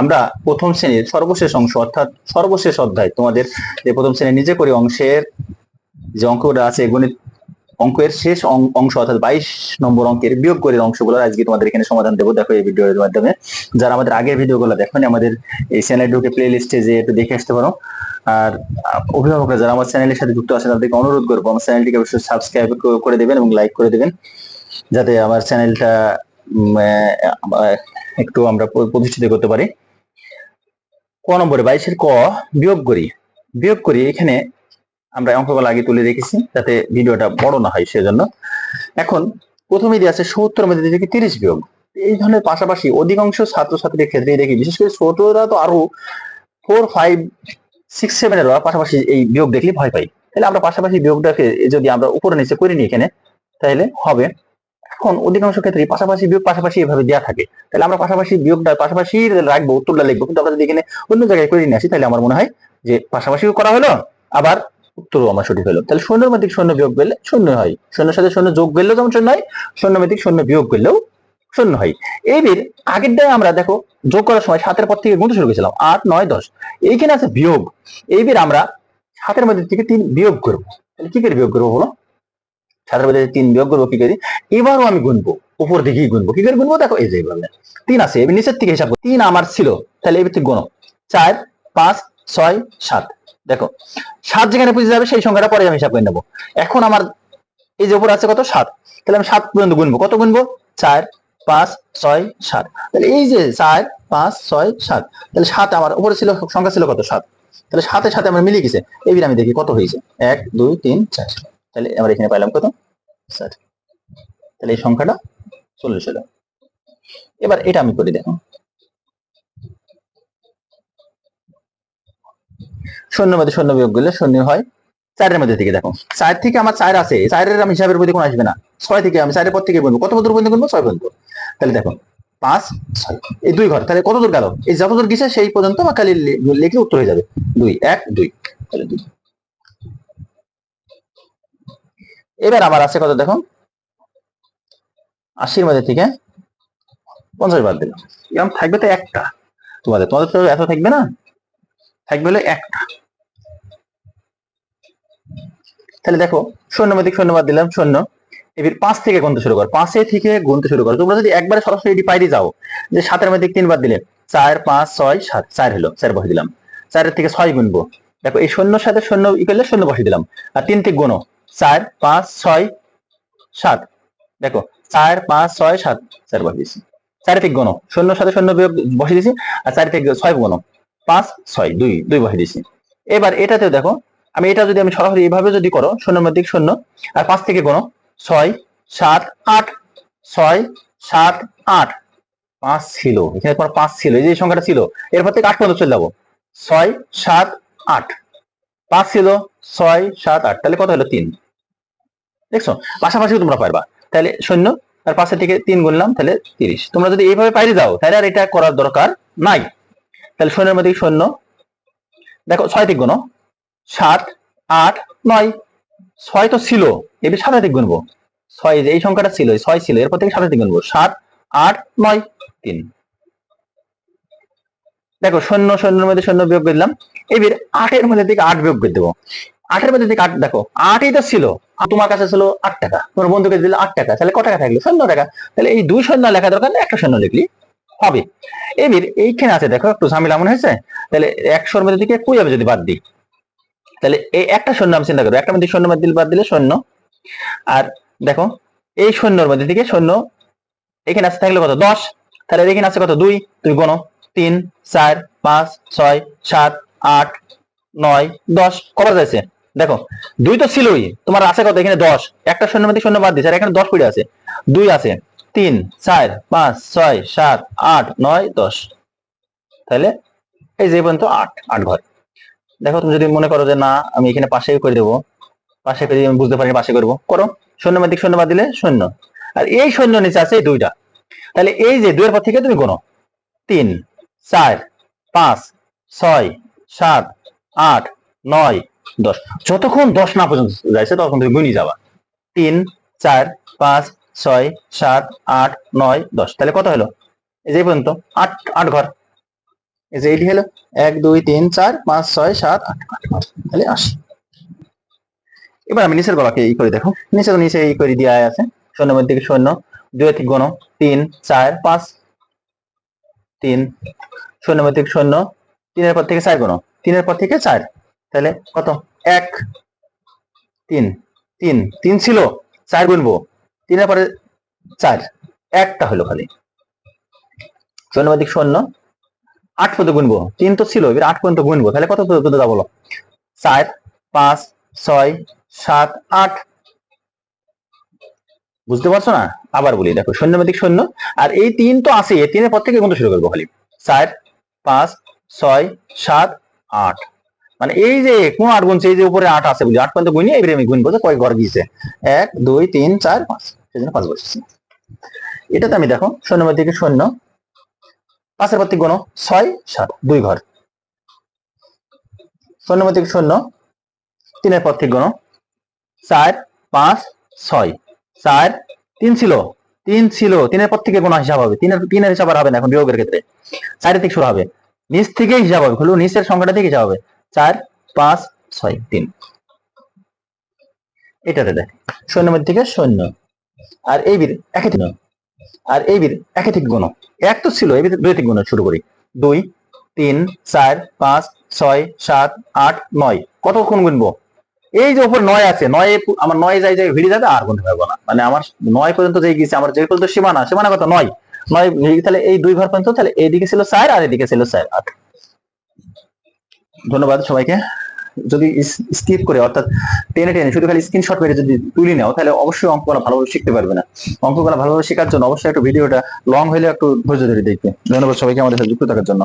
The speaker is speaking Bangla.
আমরা প্রথম শ্রেণির সর্বশেষ অংশ অর্থাৎ সর্বশেষ অধ্যায় তোমাদের যে প্রথম শ্রেণির নিজে করে অংশের যে অঙ্কটা আছে গণিত অঙ্কের শেষ অংশ অর্থাৎ বাইশ নম্বর অঙ্কের বিয়োগ করে অংশগুলো আজকে তোমাদের এখানে সমাধান দেবো। দেখো এই ভিডিওর মাধ্যমে। যারা আমাদের আগের ভিডিওগুলো দেখেন আমাদের এই চ্যানেল ঢুকে প্লে লিস্টে যে একটু দেখে আসতে পারো। আর অভিভাবকরা যারা আমার চ্যানেলের সাথে যুক্ত আছে তাদেরকে অনুরোধ করব আমার চ্যানেলটিকে অবশ্যই সাবস্ক্রাইব করে দেবেন এবং লাইক করে দেবেন। যাতে আমার চ্যানেলটা একটু আমরা প্রতিষ্ঠিত করতে পারি। ক নম্বরে বাইশের ক বিয়োগ করি। বিয়োগ করি, এখানে আমরা অঙ্কগুলো আগে তুলে রেখেছি যাতে ভিডিওটা বড় না হয় সেজন্য। এখন প্রথমে দিয়ে আছে সত্তর মধ্যে থেকে তিরিশ বিয়োগ। এই ধরনের পাশাপাশি অধিকাংশ ছাত্রছাত্রীদের ক্ষেত্রে দেখি, বিশেষ করে ছোটরা তো আরও ফোর ফাইভ সিক্স সেভেনের পাশাপাশি এই বিয়োগ দেখলে ভয় পাই। তাহলে আমরা পাশাপাশি বিয়োগটাকে যদি আমরা উপরে নিচে করে নিই এখানে, তাহলে হবে এখন অধিকাংশ ক্ষেত্রে পাশাপাশি বিয়োগ পাশাপাশি এভাবে দেওয়া থাকে। তাহলে আমরা পাশাপাশি বিয়োগটা পাশাপাশি রাখব, উত্তরটা লিখব। কিন্তু আমরা যদি এখানে অন্য জায়গায় করে নিয়ে আসি, তাহলে আমার মনে হয় যে পাশাপাশিও করা হলো, আবার উত্তরও আমার সঠিক হলো। তাহলে শূন্যের মধ্যে শূন্য বিয়োগ করলে শূন্য হয়। শূন্যের সাথে শূন্য যোগ করলেও যেমন শূন্য হয় শূন্য মধ্যে শূন্য বিয়োগ করলেও শূন্য হয়। এইবার আগের দিনে আমরা দেখো যোগ করার সময় সাতের পর থেকে গুনতে শুরু করেছিলাম, আট, নয়, দশ। এইখানে আছে বিয়োগ। এইবার আমরা সাতের মধ্যে থেকে তিন বিয়োগ করব। তাহলে কি করে বিয়োগ করব বলো? সাতের মধ্যে তিন বিয়োগ করব কি করে? এবারও আমি গুনবো, উপর দিকেই গুনবো, কি করে গুনবো? দেখো, এই যে এইভাবে তিন আছে, এবার নিচের থেকে হিসাব তিন আমার ছিল, তাহলে এবার থেকে গুনো চার, পাঁচ, ছয়, সাত। দেখো, সাত যেখানে পুজো যাবে, সেই সংখ্যাটা পরে আমি হিসাব করে নেব। এখন আমার এই যে উপর আছে কত? সাত। তাহলে আমি সাত পর্যন্ত গুনবো। কত গুনবো? চার, পাঁচ, ছয়, সাত। তাহলে এই যে চার, পাঁচ, ছয়, সাত, তাহলে সাত আমার উপরে ছিল, সংখ্যা ছিল কত? সাত। তাহলে সাতের সাথে আমার মিলিয়ে গেছে। এবার আমি দেখি কত হয়েছে। এক, দুই, তিন, চার। তাহলে আমরা এখানে পাইলাম কত? স্যার তাহলে এই সংখ্যাটা চল্লিশ হলো। এবার এটা আমি করি দেখো। শূন্য মধ্যে শূন্য বিয়োগ করলে শূন্য হয় চারের মধ্যে থেকে দেখো। চার থেকে আমার চার আছে, চারের আমি হিসাবের প্রতি কোনো আসবে না। ছয় থেকে আমি চারের পর থেকে গুনবো। কত দূর পর্যন্ত গুনবো? ছয় পর্যন্ত। তাহলে দেখো, পাঁচ, ছয়। এই দুই ঘর, তাহলে কত দূর গেল? এই যত দূর গেছে সেই পর্যন্ত আমার খালি লিখলে উত্তর হয়ে যাবে। দুই, এক, দুই। তাহলে দুই। এবার আবার আছে কত দেখো? আশির মধ্যে থেকে পঞ্চাশ বাদ দিলাম। এরকম থাকবে তো একটা। তোমাদের তোমাদের তো এত থাকবে না? থাকবে হলো একটা। তাহলে দেখো, শূন্য মধ্যে শূন্য বাদ দিলাম, শূন্য। এবার পাঁচ থেকে গুনতে শুরু কর। পাঁচে থেকে গুনতে শুরু করো। তোমরা যদি একবারে সরাসরি এটি পাইরে যাও, যে সাতের মধ্যে তিন বাদ দিলে, চার, পাঁচ, ছয়, সাত, চার হলো, চার বসে দিলাম। চারের থেকে ছয় গুনবো। দেখো, এই শূন্যর সাথে শূন্য ই করলে শূন্য বসে দিলাম। আর তিন থেকে গুনো। চার, পাঁচ, ছয়, সাত। দেখো, চার, পাঁচ, ছয়, সাত। চার বসে দিয়েছি। চার থেকে গণ। শূন্য, সাথে শূন্য বিয়োগ বসে দিয়েছি। আর চার থেকে ছয় গুনো পাঁচ, ছয়, দুই দুই বসে দিয়েছি। এবার এটাতেও দেখো, আমি এটা যদি আমি সরাসরি এইভাবে যদি করো শূন্যের মধ্যে শূন্য, আর পাঁচ থেকে গণ, ছয়, সাত, আট, ছয়, সাত, আট। পাঁচ ছিল। এখানে তোমার পাঁচ ছিল। এই যে সংখ্যাটা ছিল, এরপর থেকে আট পর্যন্ত চলে যাব। ছয়, সাত, আট। পাঁচ ছিল, ছয়, সাত, আট। তাহলে কত হলো? তিন। দেখছ? পাশাপাশি তোমরা পারবা। তাহলে শূন্য, আর পাশে থেকে তিন গুনলাম, তাহলে তিরিশ। তোমরা যদি এইভাবে পাইরে যাও, তাহলে আর এটা করার দরকার নাই। তাহলে শূন্যের মধ্যে শূন্য, দেখো ছয় থেকে গুনো সাত, আট, নয়। ছয় তো ছিল, এবার সাতাধিক গুনবো। ছয় যে এই সংখ্যাটা ছিল ছয় ছিল, এরপর থেকে সাতাধিক গুনবো। সাত, আট, নয়, তিন। দেখো শূন্য, শূন্যের মধ্যে শূন্য বিয়োগ করে দিলাম এবার আটের মধ্যে থেকে আট বিয়োগ করে দেবো। আটের মধ্যে থেকে আট দেখো আটই তো ছিল। তোমার কাছে ছিল আট টাকা। তোমার বন্ধুকে দিলে আট টাকা। তাহলে কত টাকা থাকল? শূন্য টাকা। তাহলে এই দুই শূন্য লেখা দরকার নেই, একটা শূন্য লিখলি। হবে। এবার এইখানে আছে দেখো একটু ঝামেলা মনে হয়েছে? তাহলে একশোর মধ্যে থেকে কুই হবে যদি বাদ দিই। তাহলে এই একটা শূন্য আমি চিন্তা করব। একটা মধ্যে শূন্য দিলে বাদ দিলে শূন্য। আর দেখো এই শূন্যর মধ্যে থেকে শূন্য। এখানে আছে থাকলে কত? দশ। তাহলে এখানে আছে কত? দুই। তুই গণ তিন চার পাঁচ ছয় সাত আট নয় দশ। কবার যাচ্ছে দেখো, দুই তো ছিলই, তোমার আছে কত? এখানে দশ। একটা শূন্য মধ্যে শূন্য বাদ দিচ্ছে আর এখানে দশ পড়ে আছে। দুই আছে, তিন, চার, পাঁচ, ছয়, সাত, আট, নয়, দশ। তাহলে এই যে পর্যন্ত আট আট ঘর। দেখো, তুমি যদি মনে করো যে না, আমি এখানে পাশেই করে দেবো, পাশে করে আমি বুঝতে পারি পাশে করব, করো। শূন্য মাদিক শূন্য বাদ দিলে শূন্য। আর এই শূন্য নিচে আছে এই দুইটা। তাহলে এই যে দুইয়ের পর থেকে তুমি গোনো। তিন, চার, পাঁচ, ছয়, সাত, আট, নয় দশ। যতক্ষণ দশ না পর্যন্ত যাইছে, ততক্ষণ তুমি গুনি যাবা। তিন, চার, পাঁচ, ছয়, সাত, আট, নয়, দশ। তাহলে কত হলো? এই যে পর্যন্ত, আট আট ঘর। এই যে এইটি হলো, এক, দুই, তিন, চার, পাঁচ, ছয়, সাত, আট আট ঘর তাহলে আশি। এবার আমি নিচের গলাকে এই করে দেখো। নিচে তো নিচে এই করে দেওয়া আছে। শূন্য মধ্যে থেকে শূন্য? দুই থেকে গণ। তিন, চার, পাঁচ। তিন। শূন্য মধ্যে থেকে শূন্য? তিনের পর থেকে চার গণ। তিনের পর থেকে চার। তাহলে কত? এক, তিন তিন তিন ছিল, চার গুনবো। তিনের পরে চার, একটা হলো খালি। শূন্য মধ্যে শূন্য, আট পর্যন্ত গুনবো। তিন তো ছিল, এবার আট পর্যন্ত গুনবো। তাহলে কত পর্যন্ত দাও বলো। চার, পাঁচ, ছয়, সাত, আট। বুঝতে পারছ না? আবার বলি, দেখো, শূন্য মধ্যে শূন্য, আর এই তিন তো আছে এই তিনের পর থেকে গুনতে শুরু করব খালি। চার, পাঁচ, ছয়, সাত, আট। মানে এই যে কোন আট গুনছে এই যে উপরে আট আছে বুঝলি, আট পর্যন্ত গুনি এবারে আমি গুনবো যে কয় ঘর গিয়েছে? এক, দুই, তিন, চার, পাঁচ। সেজন্য পাঁচ বসেছি এটাতে আমি দেখো, শূন্য থেকে শূন্য, পাঁচের পর থেকে গুনো, ছয়, সাত, দুই ঘর। শূন্য থেকে শূন্য, তিনের পর থেকে গুনো, চার, পাঁচ, ছয়। চার, তিন ছিল তিন ছিল, তিনের পর থেকে কোনো হিসাব হবে। তিনের তিনের হিসাব আর হবে না এখন বিয়োগের ক্ষেত্রে। চারের থেকে শুরু হবে। নিচ থেকে হিসাব হবে হলো নিচের সংখ্যাটা থেকে হিসাব হবে। চার, পাঁচ, ছয়, তিন। এটাতে দেখ, শূন্য মধ্যে থেকে শূন্য। আর এই বির একে আর এই বির একে গুণ। এক তো ছিল এই দুই গুণ শুরু করি। দুই, তিন, চার, পাঁচ, ছয়, সাত, আট, নয়। কত কতক্ষণ গুনবো? এই যে উপর নয় আছে, নয় আমার নয় যাই যাই ভিড়ে যাবে, আর গুনতে পারব না। মানে আমার নয় পর্যন্ত যে গেছে আমার যে পর্যন্ত সীমানা সীমানা কত? নয়। নয় তাহলে এই দুই ঘর পর্যন্ত তাহলে এইদিকে ছিল চার, আর এদিকে ছিল চার, আট। ধন্যবাদ সবাইকে। যদি স্কিপ করে, অর্থাৎ টেনে টেনে, শুধু খালি স্ক্রিনশট মেরে যদি তুলি নাও, তাহলে অবশ্যই অঙ্ক করা ভালোভাবে শিখতে পারবে না। অঙ্ক করা ভালোভাবে শেখার জন্য অবশ্যই একটু ভিডিওটা লং হলে একটু ধৈর্য ধরে দেখবে। ধন্যবাদ সবাইকে আমাদের সাথে যুক্ত থাকার জন্য।